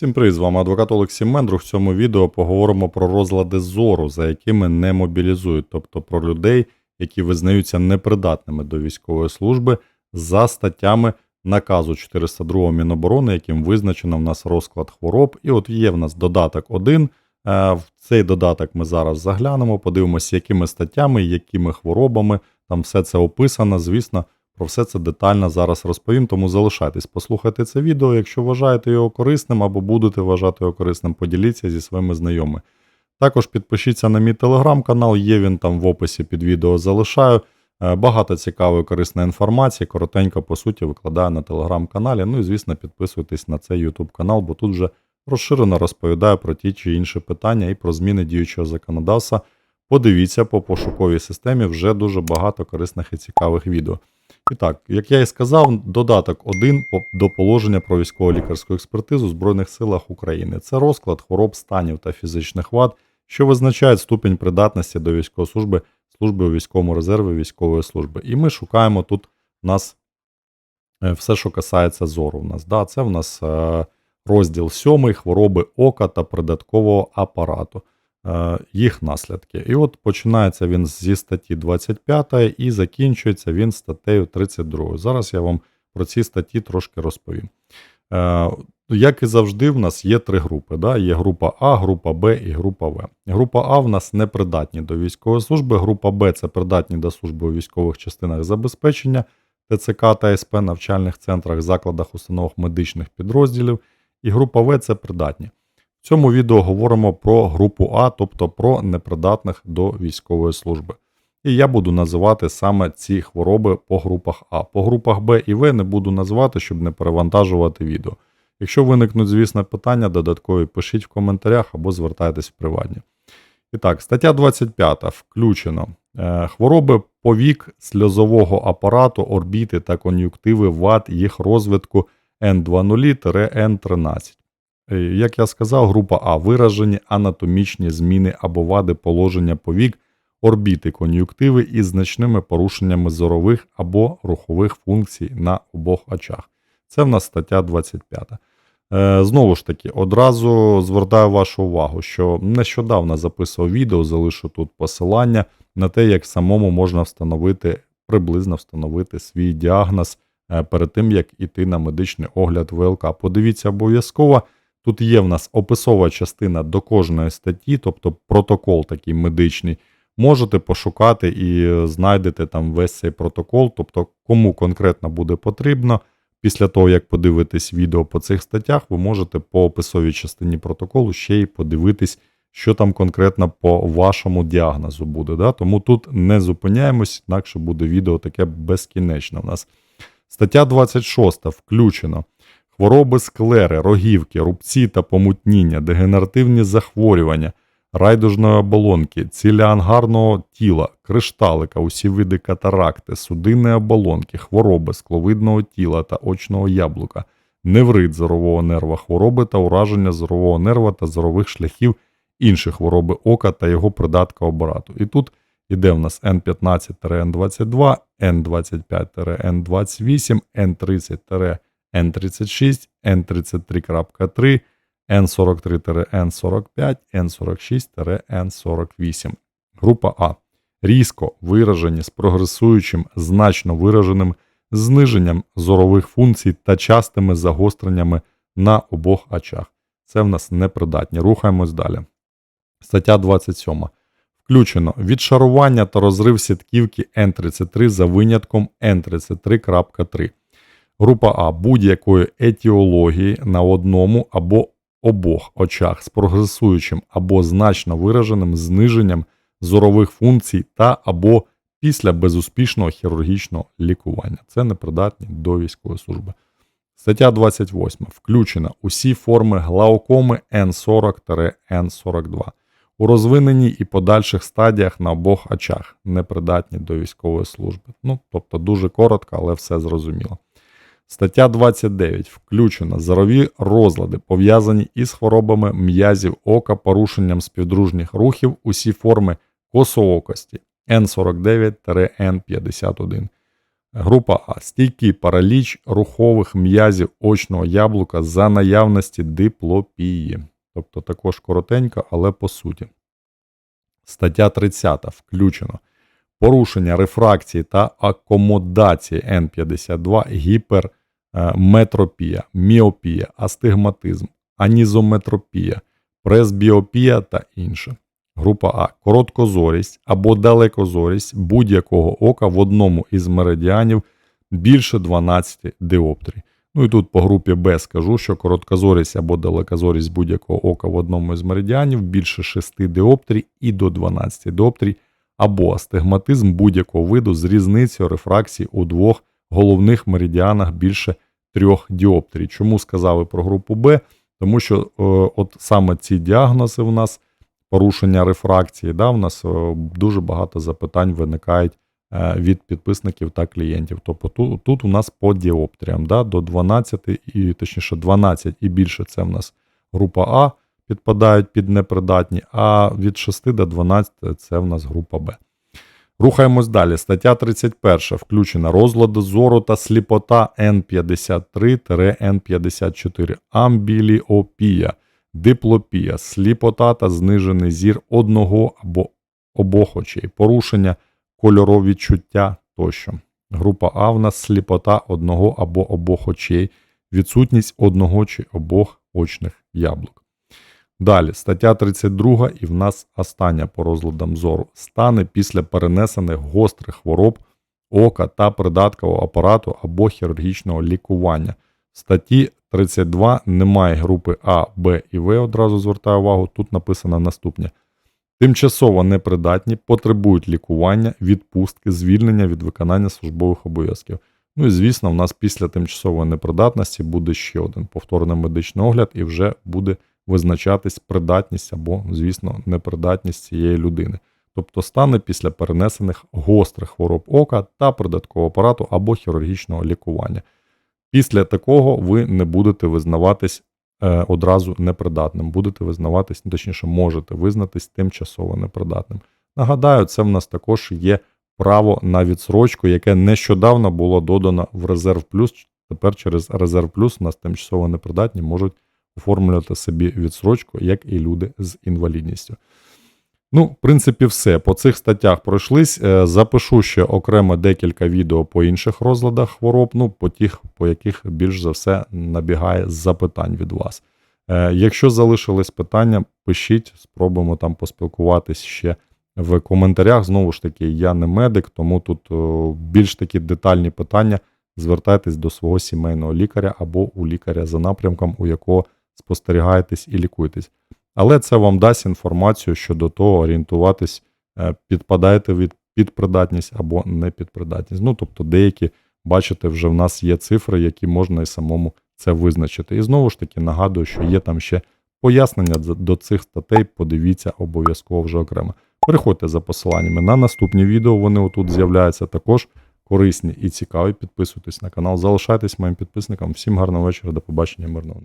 Всім привіт, з вами адвокат Олексій Мендрух. В цьому відео поговоримо про розлади зору, за якими не мобілізують, тобто про людей, які визнаються непридатними до військової служби за статтями наказу 402 Міноборони, яким визначено в нас розклад хвороб. І от є в нас додаток 1. Е, В цей додаток ми зараз заглянемо, подивимося, якими статтями, якими хворобами. Там все це описано. Звісно, про все це детально зараз розповім, тому залишайтесь, послухайте це відео. Якщо вважаєте його корисним або будете вважати його корисним, поділіться зі своїми знайомими. Також підпишіться на мій телеграм-канал, є він там в описі під відео залишаю. Е, Багато цікавої корисної інформації, коротенько, по суті, викладаю на телеграм-каналі. Ну і, звісно, підписуйтесь на цей YouTube канал, бо тут вже розширено розповідаю про ті чи інші питання і про зміни діючого законодавства. Подивіться по пошуковій системі вже дуже багато корисних і цікавих відео. І так, як я і сказав, додаток 1 до положення про військово-лікарську експертизу в Збройних силах України. Це розклад хвороб, станів та фізичних вад, що визначають ступінь придатності до військової служби, служби у військовому резерві військової служби. І ми шукаємо тут у нас е, все, що касається зору. У нас, да, це в нас е, розділ 7 хвороби ока та придаткового апарату. Е, їх наслідки. І от починається він зі статті 25 і закінчується він статтею 32. Зараз я вам про ці статті трошки розповім. Е, Як і завжди, в нас є три групи. Да? Є група А, група Б і група В. Група А в нас не придатні до військової служби, група Б це придатні до служби у військових частинах забезпечення, ТЦК та СП, навчальних центрах, закладах, установах медичних підрозділів. І група В це придатні. В цьому відео говоримо про групу А, тобто про непридатних до військової служби. І я буду називати саме ці хвороби по групах А. По групах Б і В не буду називати, щоб не перевантажувати відео. Якщо виникнуть, звісно, питання, додаткові пишіть в коментарях або звертайтесь в приватні. І так, стаття 25 включено. Е, Хвороби повік сльозового апарату, орбіти та кон'юктиви вад їх розвитку N20-N13. Е, Як я сказав, група А виражені анатомічні зміни або вади положення повік, орбіти кон'юктиви із значними порушеннями зорових або рухових функцій на обох очах. Це в нас стаття 25. Е, Знову ж таки, одразу звертаю вашу увагу, що нещодавно записував відео, залишу тут посилання на те, як самому можна встановити, приблизно встановити свій діагноз е, перед тим, як іти на медичний огляд ВЛК. Подивіться обов'язково. Тут є в нас описова частина до кожної статті, тобто протокол такий медичний. Можете пошукати і знайдете там весь цей протокол, тобто кому конкретно буде потрібно. Після того, як подивитесь відео по цих статтях, ви можете по описовій частині протоколу ще й подивитись, що там конкретно по вашому діагнозу буде. Да? Тому тут не зупиняємось, інакше буде відео таке безкінечне у нас. Стаття 26 включено. Хвороби склери, рогівки, рубці та помутніння, дегенеративні захворювання, райдужної оболонки, цілеангарного тіла, кришталика, усі види катаракти, судинної оболонки, хвороби скловидного тіла та очного яблука, неврит зорового нерва, хвороби та ураження зорового нерва та зорових шляхів, інші хвороби ока та його придатка обарату. І тут іде в нас N15-N22, N25-N28, N30- N36, N33.3, N43-N45, N46-N48. Група А. Різко виражені з прогресуючим, значно вираженим зниженням зорових функцій та частими загостреннями на обох очах. Це в нас непридатні. Рухаємось далі. Стаття 27. Включено відшарування та розрив сітківки N33 за винятком N33.3. Група А будь-якої етіології на одному або обох очах з прогресуючим або значно вираженим зниженням зорових функцій та або після безуспішного хірургічного лікування. Це непридатні до військової служби. Стаття 28. Включено усі форми глаукоми N40-N42 у розвиненій і подальших стадіях на обох очах, непридатні до військової служби. Ну, тобто дуже коротко, але все зрозуміло. Стаття 29. Включено зорові розлади, пов'язані із хворобами м'язів ока, порушенням співдружніх рухів, усі форми косоокості N49-N51. Група А. Стійкий параліч рухових м'язів очного яблука за наявності диплопії. Тобто також коротенько, але по суті. Стаття 30 включено. Порушення рефракції та акомодації Н52, гіперметропія, міопія, астигматизм, анізометропія, пресбіопія та інше. Група А. Короткозорість або далекозорість будь-якого ока в одному із меридіанів більше 12 діоптрій. Ну і тут по групі Б скажу, що короткозорість або далекозорість будь-якого ока в одному із меридіанів більше 6 діоптрій і до 12 діоптрій, або астигматизм будь-якого виду з різницею рефракції у двох головних меридіанах більше 3 діоптрій. Чому сказали про групу Б? Тому що е, от саме ці діагнози в нас порушення рефракції, да, в нас е, дуже багато запитань виникають е, від підписників та клієнтів. Тобто тут, тут у нас по діоптріям да, до 12, і точніше 12 і більше це в нас група А підпадають під непридатні, а від 6 до 12 це в нас група Б. Рухаємось далі. Стаття 31 включена розлади зору та сліпота N53-N54, амбіліопія, диплопія, сліпота та знижений зір одного або обох очей, порушення кольоровідчуття тощо. Група А. В нас сліпота одного або обох очей, відсутність одного чи обох очних яблук. Далі, стаття 32, і в нас остання по розладам зору. Стани після перенесених гострих хвороб ока та придаткового апарату або хірургічного лікування. В статті 32 немає групи А, Б і В. Одразу звертаю увагу. Тут написано наступне: тимчасово непридатні, потребують лікування, відпустки, звільнення від виконання службових обов'язків. Ну і звісно, в нас після тимчасової непридатності буде ще один повторний медичний огляд, і вже буде визначатись придатність або, звісно, непридатність цієї людини. Тобто стане після перенесених гострих хвороб ока та придаткового апарату або хірургічного лікування. Після такого ви не будете визнаватись е, одразу непридатним, будете визнаватись, точніше, можете визнатись тимчасово непридатним. Нагадаю, це в нас також є право на відсрочку, яке нещодавно було додано в Резерв Плюс. Тепер через Резерв Плюс у нас тимчасово непридатні можуть оформлювати собі відсрочку, як і люди з інвалідністю. Ну, в принципі, все. По цих статтях пройшлись. Е, Запишу ще окремо декілька відео по інших розладах хвороб, ну, по тих, по яких більш за все набігає запитань від вас. Е, Якщо залишились питання, пишіть, спробуємо там поспілкуватись ще в коментарях. Знову ж таки, я не медик, тому тут більш такі детальні питання. Звертайтесь до свого сімейного лікаря або у лікаря за напрямком, у якого спостерігаєтесь і лікуєтесь. Але це вам дасть інформацію щодо того, орієнтуватись, е, підпадаєте від підпридатність або непідпридатність. Ну, тобто, деякі, бачите, вже в нас є цифри, які можна і самому це визначити. І знову ж таки нагадую, що є там ще пояснення до цих статей. Подивіться обов'язково вже окремо. Переходьте за посиланнями на наступні відео. Вони отут з'являються також корисні і цікаві. Підписуйтесь на канал, залишайтесь моїм підписникам. Всім гарного вечора, до побачення, мирного.